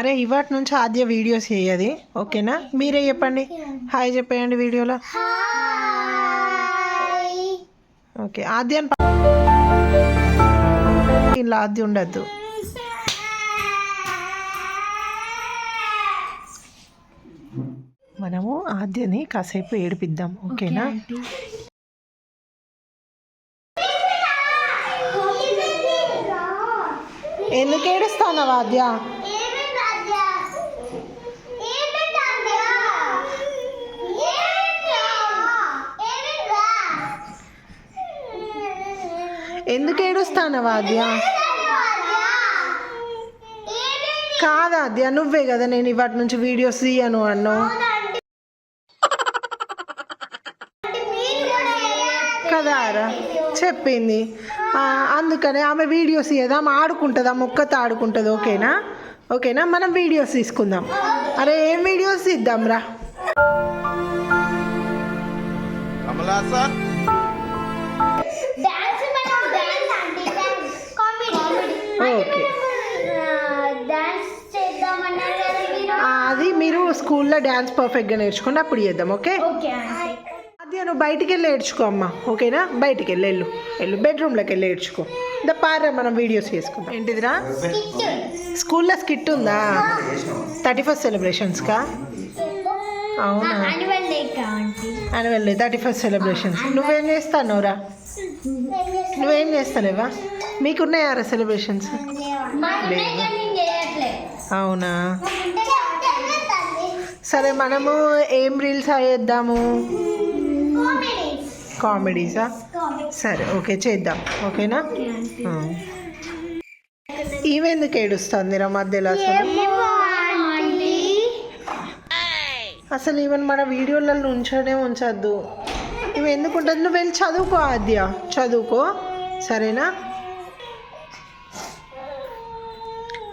అరే ఇవాటి నుంచి ఆద్య వీడియోస్ చేయది ఓకేనా? మీరే చెప్పండి. హాయ్ చెప్పేయండి వీడియోలో. ఓకే ఆద్య ఇలా ఆద్య ఉండద్దు. మనము ఆద్యని కాసేపు ఏడిపిద్దాం. ఓకేనా? ఎందుకు ఏడుస్తాను ఆద్య? ఎందుకు ఏడుస్తాను ఆద్య? కాదా ఆద్య? నువ్వే కదా నేను ఇవాటి నుంచి వీడియోస్ తీయను అన్నావు. కదా రా చెప్పింది. అందుకనే ఆమె వీడియోస్ ఇయ్యదు ఆమె ఆడుకుంటుంది ఆ మొక్కతో ఆడుకుంటుంది ఓకేనా? ఓకేనా? మనం వీడియోస్ తీసుకుందాం. అరే ఏం వీడియోస్ తీద్దాం రా స్కూల్లో డ్యాన్స్ పర్ఫెక్ట్గా నేర్చుకోండి అప్పుడు చేద్దాం ఓకే? అదే నువ్వు బయటికి వెళ్ళి ఏడ్చుకో అమ్మ ఓకేనా? బయటికి వెళ్ళి. వెళ్ళు వెళ్ళు బెడ్రూమ్లోకి వెళ్ళి ఏడ్చుకో ఇంత పారా మనం వీడియోస్ చేసుకుందాం. ఏంటిదిరా? స్కూల్లో స్కిట్ ఉందా? థర్టీ ఫస్ట్ సెలబ్రేషన్స్కా? అవునా? Annual day thirty first celebrations. నువ్వేం చేస్తానోరా? నువ్వేం చేస్తలేవా? మీకున్నాయారా సెలబ్రేషన్స్? అవునా? సరే మనము ఏం రీల్స్ చేద్దాము కామెడీసా సరే ఓకే చేద్దాం. ఓకేనా. ఈవెందుకు ఏడుస్తుంది రా మధ్యలో అసలు? అసలు ఈవెన్ మన వీడియోలలో ఉంచనే ఉంచద్దు. ఇవి ఎందుకు ఉంటుంది? నువ్వు వెళ్ళి చదువుకో ఆద్య. చదువుకో. సరేనా?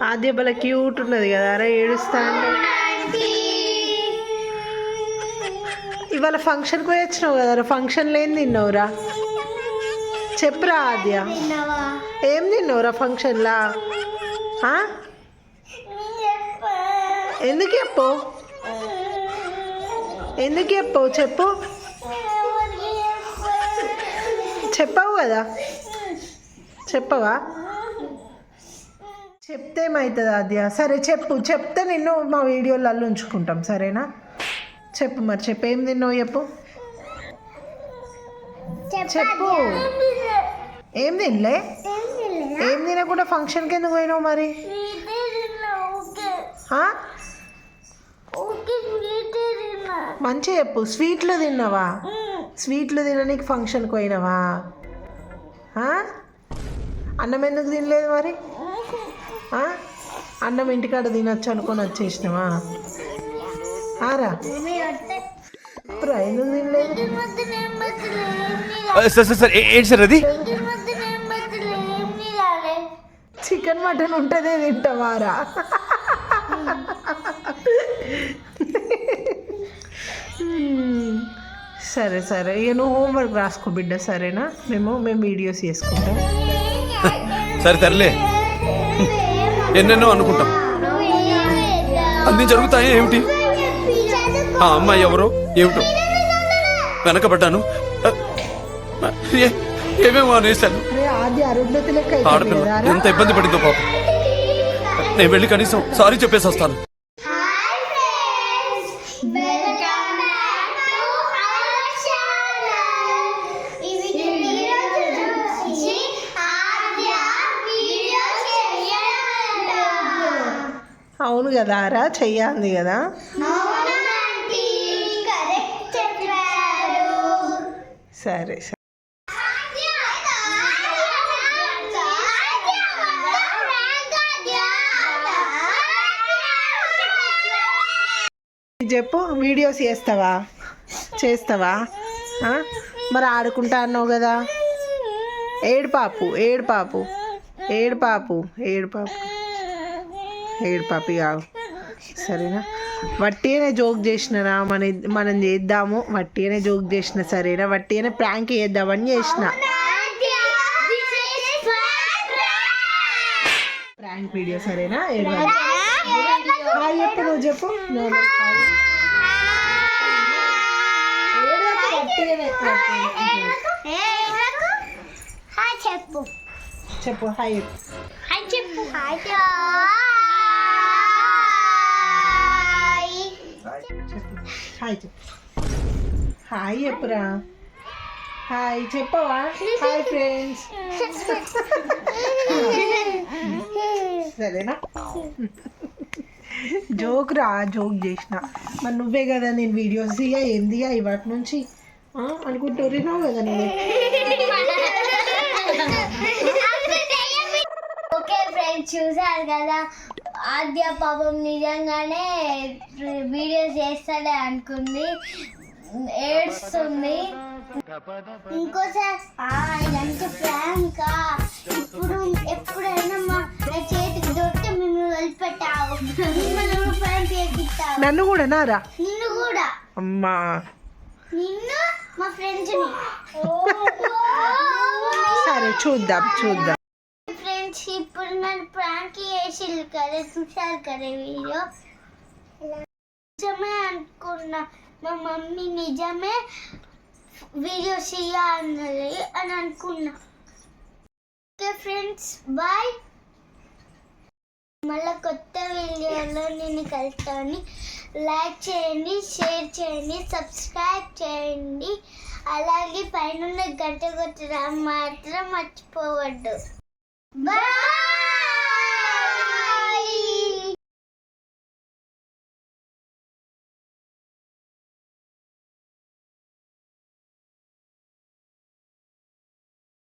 ఆద్య భలే క్యూట్ ఉన్నది కదా అరే ఏడుస్తా అంటే. ఇవాళ ఫంక్షన్కి పోయి వచ్చినావు కదా ఫంక్షన్లో ఏం తిన్నావురా చెప్పురా ఆద్య. ఏం తిన్నావురా ఫంక్షన్లా ఎందుకు చెప్పు? ఎందుకు చెప్పు? చెప్పు. చెప్పవు కదా. చెప్పవా? చెప్తే ఏమవుతుంది ఆద్య? సరే చెప్పు. చెప్తే నిన్ను మా వీడియోలలో ఉంచుకుంటాం. సరేనా? చెప్పు మరి చెప్పు ఏం తిన్నావు చెప్పు. చెప్పు. ఏం తినలే? ఏం తినకుండా ఫంక్షన్కి ఎందుకు పోయినావు మరి? మంచి చెప్పు. స్వీట్లు తిన్నావా? స్వీట్లు తినడానికి ఫంక్షన్కి పోయినావా? అన్నం ఎందుకు తినలేదు మరి? అన్నం ఇంటికాడ తినొచ్చు అనుకొని వచ్చేసినావా? సార్ సార్ సార్ ఏంటి సార్ అది చికెన్ మటన్ ఉంటేనే తింటావారా. సరే సరే ఇక నువ్వు హోంవర్క్ రాసుకో బిడ్డ సరేనా మేము మేము వీడియోస్ చేసుకుంటాం సరే తరలే ఎన్నెన్నో అనుకుంటాం అన్ని జరుగుతాయి ఏమిటి ఆ అమ్మాయి ఎవరో? ఏమిటో? వెనకబడ్డాను. ఏ- ఏమేమో అయిపోయింది ఆడపిల్ల. ఎంత ఇబ్బంది పడిందో పాపం. నేను వెళ్ళి కనీసం సారీ చెప్పేసి వస్తాను అవును కదా రా చెయ్యాలి కదా. సరే సరే. చెప్పు వీడియోస్ చేస్తావా? చేస్తావా? మరి ఆడుకుంటా అన్నావు కదా. ఏడు పాపు ఏడు పాపు ఏడు పాపు ఏడు పాపు ఏడు పాపి కావు సరేనా? వట్టిగానే జోక్ చేసినరా? మన మనం చేద్దాము. వట్టిగానే జోక్ చేసిన సరేనా? వట్టిగానే ప్రాంక్ చేద్దామని చేసిన. ప్రాంక్ వీడియో సరేనా? చెప్పు నువ్వు చెప్పు. చెప్పు చెప్పు. హాయ్ చెప్పు. హాయ్ హాయ్ చెప్పు. హాయ్ హాయ్ చెప్పురా హాయ్ చెప్పవా? Hi friends. సరేనా? జోక్ రా జోక్ చేసిన. మరి నువ్వే కదా నేను వీడియోస్ తీయ ఏం తీయ ఇవాటి నుంచి? అనుకుంటున్నావు కదా నువ్వే. ఓకే ఫ్రెండ్స్ చూసారు కదా? ఆద్య పాపం నిజంగానే వీడియోస్ చేస్తాడే అనుకుంది. ఏడుస్తుంది. ఇంకోసారి ప్రాంకా. ఇప్పుడు ఎప్పుడైనా మా చేతికి దొరికితే మేము వదిలిపెట్టావు. ప్రాంక్ చేపిస్తావు. నన్ను కూడా నారా? నిన్ను కూడా. అమ్మా. నిన్ను మా ఫ్రెండ్స్ సరే చూద్దాం చూద్దాం. ఫ్రెండ్స్ ఇప్పుడు నన్ను ప్రాంక్ చేసిల్లు కదా చూసారు కదా వీడియో? నిజమే అనుకున్నా మా మమ్మీ నిజమే వీడియో చేయాలి అని అనుకున్నా. Okay friends bye. మళ్ళీ కొత్త వీడియోలో నేను కలుస్తాను లైక్ చేయండి షేర్ చేయండి సబ్స్క్రైబ్ చేయండి. అలాగే పైన గంట కొట్టడం మాత్రం మర్చిపోవద్దు. బాయ్